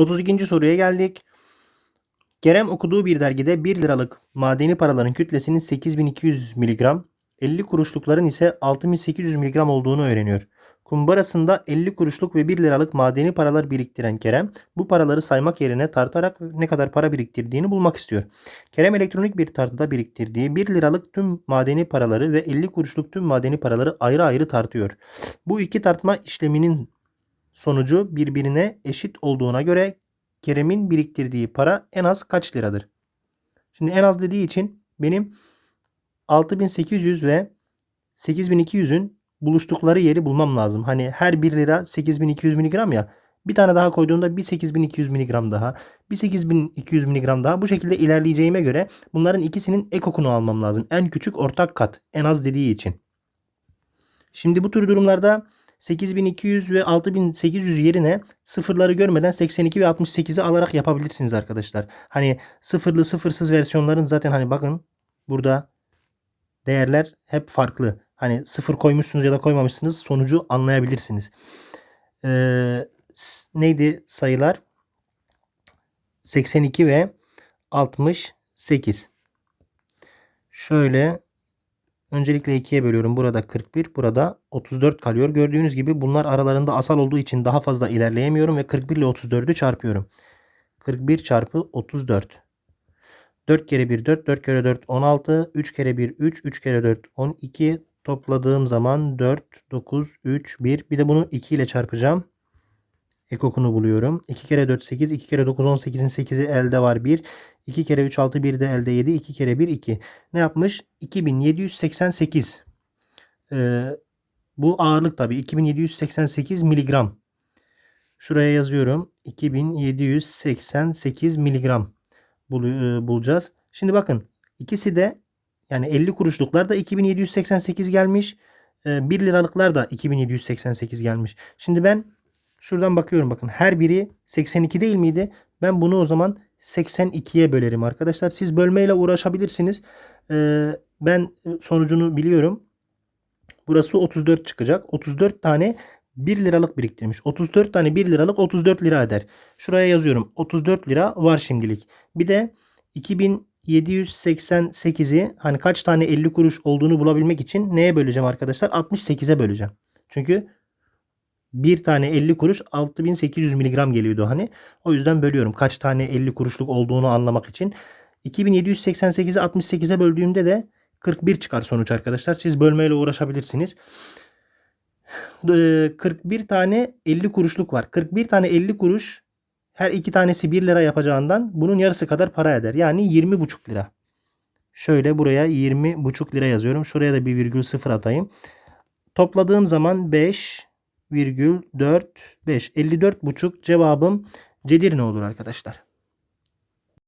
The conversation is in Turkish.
32. soruya geldik. Kerem okuduğu bir dergide 1 liralık madeni paraların kütlesinin 8200 mg, 50 kuruşlukların ise 6800 mg olduğunu öğreniyor. Kumbarasında 50 kuruşluk ve 1 liralık madeni paralar biriktiren Kerem bu paraları saymak yerine tartarak ne kadar para biriktirdiğini bulmak istiyor. Kerem elektronik bir tartıda biriktirdiği 1 liralık tüm madeni paraları ve 50 kuruşluk tüm madeni paraları ayrı ayrı tartıyor. Bu iki tartma işleminin sonucu birbirine eşit olduğuna göre Kerem'in biriktirdiği para en az kaç liradır? Şimdi en az dediği için benim 6800 ve 8200'ün buluştukları yeri bulmam lazım. Hani her 1 lira 8200 miligram ya. Bir tane daha koyduğumda bir 8200 miligram daha, bir 8200 miligram daha. Bu şekilde ilerleyeceğime göre bunların ikisinin ekokunu almam lazım. En küçük ortak kat en az dediği için. Şimdi bu tür durumlarda 8200 ve 6800 yerine sıfırları görmeden 82 ve 68'i alarak yapabilirsiniz arkadaşlar. Hani sıfırlı sıfırsız versiyonların zaten hani bakın burada değerler hep farklı. Hani sıfır koymuşsunuz ya da koymamışsınız sonucu anlayabilirsiniz. Ee, neydi sayılar? 82 ve 68. Şöyle öncelikle 2'ye bölüyorum. Burada 41, burada 34 kalıyor. Gördüğünüz gibi bunlar aralarında asal olduğu için daha fazla ilerleyemiyorum ve 41 ile 34'ü çarpıyorum. 41 çarpı 34. 4 kere 1 4, 4 kere 4 16, 3 kere 1 3, 3 kere 4 12. Topladığım zaman 4, 9, 3, 1. Bir de bunu 2 ile çarpacağım. Ekokunu buluyorum. 2 kere 4 8, 2 kere 9 18'in 8'i elde var 1. 2 kere 3 6 1 de elde 7. 2 kere 1 2. Ne yapmış? 2788. Ee, bu ağırlık tabi 2788 miligram. Şuraya yazıyorum. 2788 miligram bul e, bulacağız. Şimdi bakın ikisi de yani 50 kuruşluklar da 2788 gelmiş. 1 liralıklar da 2788 gelmiş. Şimdi ben şuradan bakıyorum bakın her biri 82 değil miydi? Ben bunu o zaman 82'ye bölerim arkadaşlar. Siz bölmeyle uğraşabilirsiniz. Ben sonucunu biliyorum. Burası 34 çıkacak. 34 tane 1 liralık biriktirmiş. 34 tane 1 liralık 34 lira eder. Şuraya yazıyorum. 34 lira var şimdilik. Bir de 2788'i hani kaç tane 50 kuruş olduğunu bulabilmek için neye böleceğim arkadaşlar? 68'e böleceğim. Çünkü bir tane 50 kuruş 6800 miligram geliyordu hani. O yüzden bölüyorum. Kaç tane 50 kuruşluk olduğunu anlamak için. 2788'i 68'e böldüğümde de 41 çıkar sonuç arkadaşlar. Siz bölmeyle uğraşabilirsiniz. 41 tane 50 kuruşluk var. 41 tane 50 kuruş her iki tanesi 1 lira yapacağından bunun yarısı kadar para eder. Yani 20,5 lira. Şöyle buraya 20,5 lira yazıyorum. Şuraya da bir virgül sıfır atayım. Topladığım zaman 5 virgül 4 5 54,5 cevabım Cedirne olur arkadaşlar.